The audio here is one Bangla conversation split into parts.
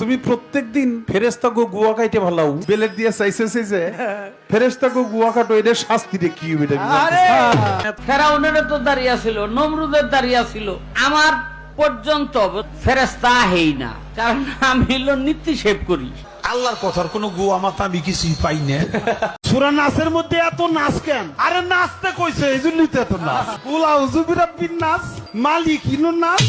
তুমি প্রত্যেক দিন ফেরেস্তা গো গুয়া কাইটে ভালাও। বেলের দিয়ে চাইছে যে ফেরেস্তা গো গুয়া কাটো এদের শাস্তিটা কি হবে এটা। ফেরাউনের তো দাঁড়িয়ে ছিল নমরুদের দাঁড়িয়ে ছিল আমার পর্যন্ত ফেরেস্তা হেই না কারণ আমি হলো নিত্য সেভ করি। আল্লাহর কথার কোনো গোয়া মাথা আমি কিছুই পাই না। সুরা নাচের মধ্যে এত নাচ কেন? আরে নাচতে কইছে এই জন্যই তো এত নাচ। উলা হুজুবিরা বিন নাচ মালিক হিনু নাচ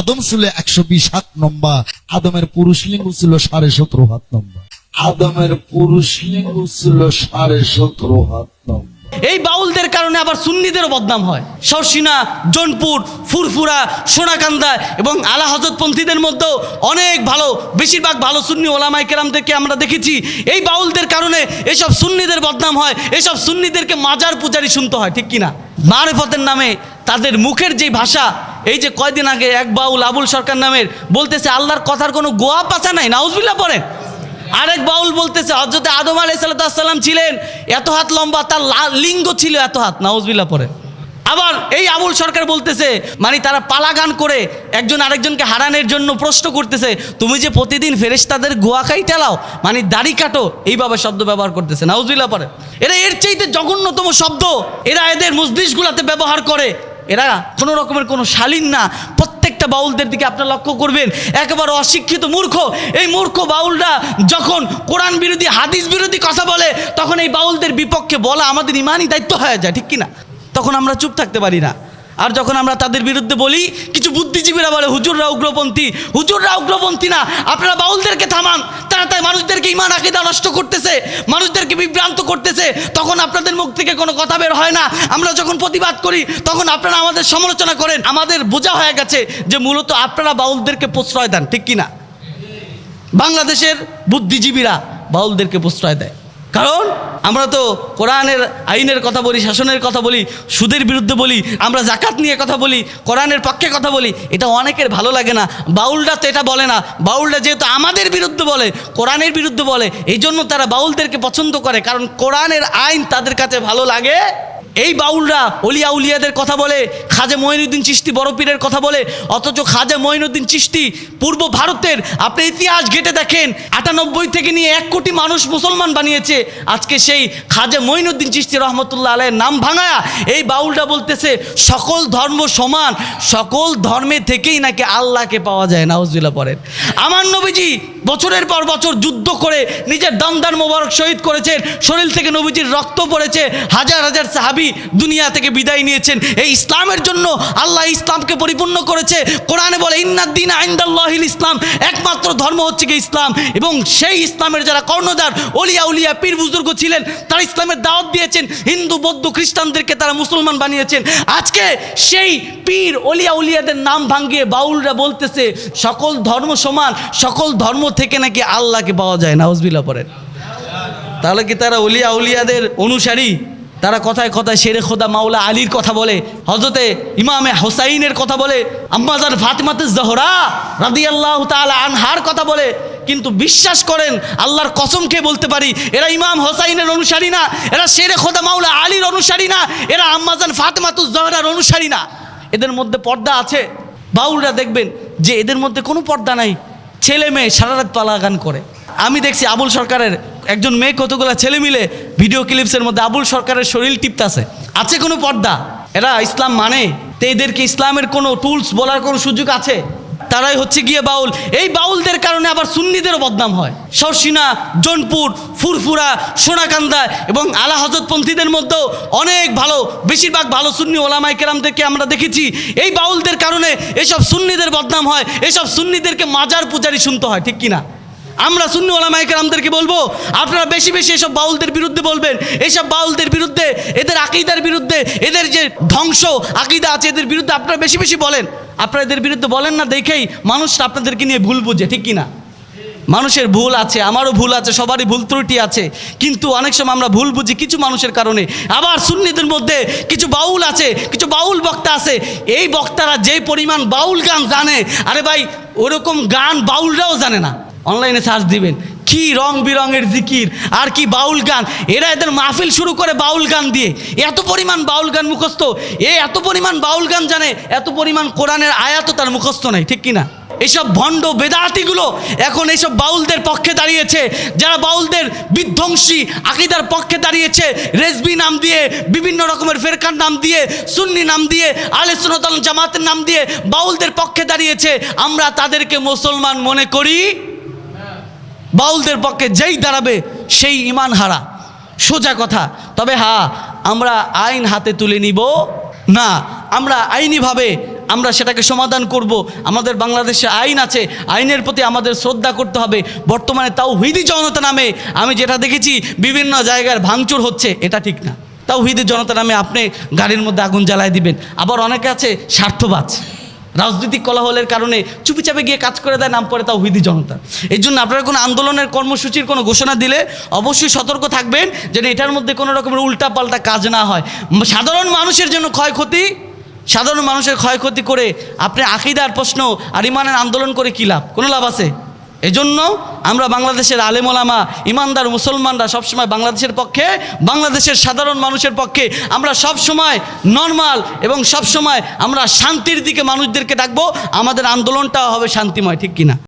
আদম ছিল একশো বিশ হাত লম্বা আদমের পুরুষ লিঙ্গ ছিল সাড়ে সতেরো হাত লম্বা। আদমের পুরুষ লিঙ্গ ছিল সাড়ে সতেরো হাত লম্বা। এই বাউলদের কারণে আবার সুন্নিদেরও বদনাম হয়। সরসিনা জোনপুর ফুরফুরা সোনাকান্দা এবং আলা হজরতপন্থীদের মধ্যেও অনেক ভালো বেশিরভাগ ভালো সুন্নি ওলামাই কেরামদেরকে আমরা দেখেছি। এই বাউলদের কারণে এসব সুন্নিদের বদনাম হয় এসব সুন্নিদেরকে মাজার পূজারি শুনতে হয় ঠিক কিনা? মারেফতের নামে তাদের মুখের যে ভাষা এই যে কয়দিন আগে এক বাউল আবুল সরকার নামের বলতেছে, আল্লাহর কথার কোনো গোয়া পাচা নাই? নাউজবিল্লা পড়েন। আরেক বাউল বলতেছে হজরতে আদম আলাই সাল্লাম ছিলেন, এত হাত লম্বা, তার লিঙ্গ ছিল এত হাত। নাউজবিল্লা পরে আবার এই আবুল সরকার বলতেছে মানে তারা পালাগান করে একজন আরেকজনকে হারানোর জন্য প্রশ্ন করতেছে, তুমি যে প্রতিদিন ফেরেশতাদের গোয়া খাই টেলাও মানে দাড়ি কাটো, এইভাবে শব্দ ব্যবহার করতেছে। নাউজবিল্লা পরে এরা এর চাইতে জঘন্যতম শব্দ, এরা এদের মসজিদগুলোতে ব্যবহার করে। এরা কোনো রকমের কোনো শালীন না। প্রত্যেকটা বাউলদের দিকে আপনারা লক্ষ্য করবেন, একেবারে অশিক্ষিত মূর্খ। এই মূর্খ বাউলরা যখন কোরআন বিরোধী, হাদিস বিরোধী কথা বলে, তখন এই বাউলদের বিপক্ষে বলা আমাদের ইমানই দায়িত্ব হয়ে যায়, ঠিক কিনা? তখন আমরা চুপ থাকতে পারি না। আর যখন আমরা তাদের বিরুদ্ধে বলি, কিছু বুদ্ধিজীবীরা বলে, হুজুররা উগ্রপন্থী হুজুররা উগ্রপন্থী না। আপনারা বাউলদেরকে থামান। তারা তাই মানুষদেরকে ইমান আকিদা নষ্ট করতেছে, মানুষদেরকে বিভ্রান্ত করতেছে। তখন আপনাদের মুখ থেকে কোনো কথা বের হয় না। আমরা যখন প্রতিবাদ করি, তখন আপনারা আমাদের সমালোচনা করেন। আমাদের বোঝা হয়ে গেছে যে মূলত আপনারা বাউলদেরকে প্রশ্রয় দেন, ঠিক কিনা? বাংলাদেশের বুদ্ধিজীবীরা বাউলদেরকে প্রশ্রয় দেয়। কারণ আমরা তো কোরআনের আইনের কথা বলি, শাসনের কথা বলি, সুদের বিরুদ্ধে বলি, আমরা জাকাত নিয়ে কথা বলি, কোরআনের পক্ষে কথা বলি, এটা অনেকের ভালো লাগে না। বাউলরা তো এটা বলে না। বাউলরা যেহেতু আমাদের বিরুদ্ধে বলে, কোরআনের বিরুদ্ধে বলে এই জন্য তারা বাউলদেরকে পছন্দ করে, কারণ কোরআনের আইন তাদের কাছে ভালো লাগে। এই বাউলরা অলিয়া উলিয়াদের কথা বলে, খাজে মঈনুদ্দিন চিস্তি বড় পীরের কথা বলে, অথচ খাজে মঈনুদ্দিন চিস্তি পূর্ব ভারতের, আপনি ইতিহাস ঘেটে দেখেন, আটানব্বই থেকে নিয়ে এক কোটি মানুষ মুসলমান বানিয়েছে, আজকে সেই খাজে মঈনুদ্দিন চিস্তি রহমতুল্লাহ আলের নাম ভাঙায়া এই বাউলটা বলতেছে, সকল ধর্ম সমান, সকল ধর্মে থেকেই নাকি আল্লাহকে পাওয়া যায় নাউজুল্লাহ পড়েন। আমার নবীজি বছরের পর বছর যুদ্ধ করে নিজের দমদার মোবারক শহীদ করেছেন, শরীর থেকে নবীজির রক্ত পড়েছে, হাজার হাজার সাহাবি দুনিয়া থেকে বিদায় নিয়েছেন। এই ইসলামের জন্য আল্লাহ ইসলামকে পরিপূর্ণ করেছে। কোরআনে বলে ইন্নাদ্দিন আইন্দাল্লাহিল ইসলাম। একমাত্র ধর্ম হচ্ছে কি ইসলাম। এবং সেই ইসলামের যারা কর্ণধার, অলিয়া উলিয়া, পীর বুজুর্গ ছিলেন, তারা ইসলামের দাওয়াত দিয়েছেন। হিন্দু, বৌদ্ধ, খ্রিস্টানদেরকে তারা মুসলমান বানিয়েছেন। আজকে সেই পীর, অলিয়া উলিয়াদের নাম ভাঙ্গিয়ে বাউলরা বলতেছে, সকল ধর্ম সমান, সকল ধর্ম থেকে নাকি আল্লাহকে পাওয়া যায় না। নাউজবিল্লা পড়েন। তাহলে কি তারা উলিয়া উলিয়াদের অনুসারী? তারা কথায় কথায় শেরে খোদা মাওলা আলীর কথা বলে। হজরতে ইমামে হোসাইনের কথা বলে আম্মাজান ফাতিমাতে জহরা রাদি আল্লাহ আনহার কথা বলে। কিন্তু বিশ্বাস করেন, আল্লাহর কসম খেয়ে বলতে পারি, এরা ইমাম হোসাইনের অনুসারী না, এরা শেরে খোদা মাওলা আলীর অনুসারী না, এরা আম্মাজান ফাতেমাতুজ জহরার অনুসারী না। এদের মধ্যে পর্দা আছে। বাউলরা দেখবেন যে এদের মধ্যে কোনো পর্দা নাই। ছেলে মেয়ে সারা রাত পালা গান করে। আমি দেখছি আবুল সরকারের একজন মেয়ে কতগুলো ছেলে মিলে ভিডিও ক্লিপসের মধ্যে আবুল সরকারের শরীর টিপতাছে। আছে কোনো পর্দা? এরা ইসলাম মানে? তো এদেরকে ইসলামের কোনো টুলস বলার কোনো সুযোগ আছে? তারাই হচ্ছে গিয়ে বাউল। এই বাউলদের কারণে আবার সুন্নিদেরও বদনাম হয়। সরসিনা জোনপুর, ফুরফুরা, সোনাকান্দা এবং আলা হজরতপন্থীদের মধ্যেও অনেক ভালো, বেশিরভাগ ভালো সুন্নি ওলামাই কেরামদেরকে আমরা দেখেছি। এই বাউলদের কারণে এসব সুন্নিদের বদনাম হয়, এসব সুন্নিদেরকে মাজার পূজারি শুনতে হয়, ঠিক কিনা? আমরা সুন্নি কেরামদেরকে বলব, আপনারা বেশি বেশি এসব বাউলদের বিরুদ্ধে বলবেন। এইসব বাউলদের বিরুদ্ধে, এদের আকিদার বিরুদ্ধে, এদের যে ধ্বংস আকিদা আছে, এদের বিরুদ্ধে আপনারা বেশি বেশি বলেন। আপনারা এদের বিরুদ্ধে বলেন না, দেখেই মানুষ আপনাদেরকে নিয়ে ভুল বুঝে, ঠিক কিনা? মানুষের ভুল আছে, আমারও ভুল আছে, সবারই ভুল ত্রুটি আছে, কিন্তু অনেক সময় আমরা ভুল বুঝি কিছু মানুষের কারণে। আবার সুন্নিদের মধ্যে কিছু বাউল আছে, কিছু বাউল বক্তা আছে, এই বক্তারা যে পরিমাণ বাউল গান জানে, আরে ভাই, ওরকম গান বাউলরাও জানে না। অনলাইনে সার্চ দিবেন। কি রং বিরঙের জিকির, আর কি বাউল গান। এরা এদের মাহফিল শুরু করে বাউল গান দিয়ে। এত পরিমাণ বাউল গান মুখস্থ। এ এত পরিমাণ বাউল গান জানে, এত পরিমাণ কোরআনের আয়াতও তার মুখস্থ নাই, ঠিক কিনা? এইসব ভণ্ড বেদাতিগুলো এখন এইসব বাউলদের পক্ষে দাঁড়িয়েছে। যারা বাউলদের বিধ্বংসী আকিদার পক্ষে দাঁড়িয়েছে, রেজবি নাম দিয়ে, বিভিন্ন রকমের ফেরকার নাম দিয়ে, সুন্নি নাম দিয়ে আলে সুনতল জামাতের নাম দিয়ে বাউলদের পক্ষে দাঁড়িয়েছে। আমরা তাদেরকে মুসলমান মনে করি বাউলদের পক্ষে যেই দাঁড়াবে সেই ইমান হারা। সোজা কথা। তবে হ্যাঁ আমরা আইন হাতে তুলে নিব? না, আমরা আইনিভাবে আমরা সেটাকে সমাধান করব। আমাদের বাংলাদেশে আইন আছে, আইনের প্রতি আমাদের শ্রদ্ধা করতে হবে। বর্তমানে তাও হুইদি জনতা নামে আমি যেটা দেখেছি, বিভিন্ন জায়গার ভাঙচুর হচ্ছে, এটা ঠিক না। তাও হুইদি জনতা নামে আপনি গাড়ির মধ্যে আগুন জ্বালায় দিবেন। আবার অনেকে আছে স্বার্থবাজ। রাজনৈতিক কলাহলের কারণে চুপিচাপে গিয়ে কাজ করে দেয়, নাম পরে তাও হুইদি জনতা। এই জন্য আপনারা কোনো আন্দোলনের কর্মসূচির কোনো ঘোষণা দিলে অবশ্যই সতর্ক থাকবেন যেন এটার মধ্যে কোনো রকমের উল্টাপাল্টা কাজ না হয়। সাধারণ মানুষের জন্য ক্ষয়ক্ষতি, সাধারণ মানুষের ক্ষয়ক্ষতি করে আপনি আকিদার প্রশ্ন আর ইমানের আন্দোলন করে কী লাভ? কোনো লাভ আছে? এজন্য আমরা বাংলাদেশের আলেমোলামা ইমানদার মুসলমানরা সবসময় বাংলাদেশের পক্ষে, বাংলাদেশের সাধারণ মানুষের পক্ষে। আমরা সব সময় নর্মাল এবং সব সময় আমরা শান্তির দিকে মানুষদেরকে ডাকবো। আমাদের আন্দোলনটাও হবে শান্তিময়, ঠিক কিনা?